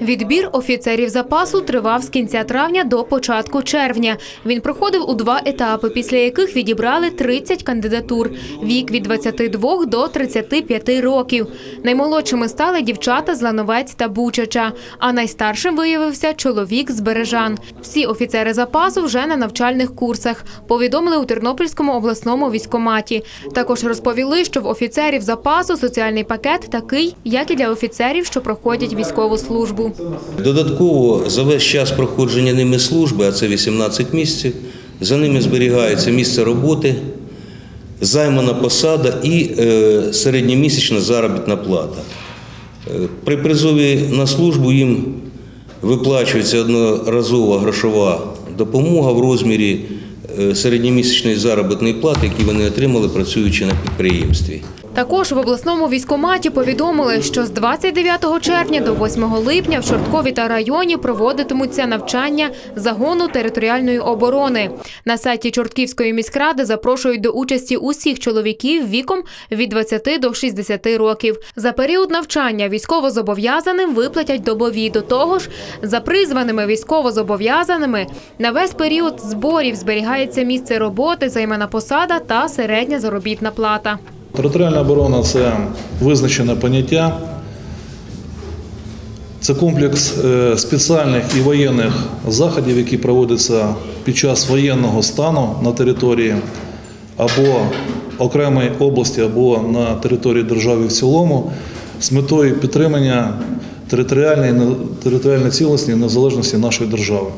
Відбір офіцерів запасу тривав з кінця травня до початку червня. Він проходив у два етапи, після яких відібрали 30 кандидатур. Вік від 22 до 35 років. Наймолодшими стали дівчата з Лановець та Бучача, а найстаршим виявився чоловік з Бережан. Всі офіцери запасу вже на навчальних курсах. Повідомили у Тернопільському обласному військкоматі. Також розповіли, що в офіцерів запасу соціальний пакет такий, як і для офіцерів, що проходять військову службу. Додатково за весь час проходження ними служби, а це 18 місяців, за ними зберігається місце роботи, займана посада і е, середньомісячна заробітна плата. Е, При призові на службу їм виплачується одноразова грошова допомога в розмірі е, середньомісячної заробітної плати, які вони отримали, працюючи на підприємстві. Також в обласному військкоматі повідомили, що з 29 червня до 8 липня в Чорткові та районі проводитимуться навчання загону територіальної оборони. На сайті Чортківської міськради запрошують до участі усіх чоловіків віком від 20 до 60 років. За період навчання військовозобов'язаним виплатять добові. До того ж, за призваними військовозобов'язаними на весь період зборів зберігається місце роботи, займана посада та середня заробітна плата. Територіальна оборона це визначене поняття. Це комплекс е, спеціальних і воєнних заходів, які проводяться під час воєнного стану на території або окремої області, або на території держави в цілому, з метою підтримання територіальної, територіальної цілісності і незалежності нашої держави.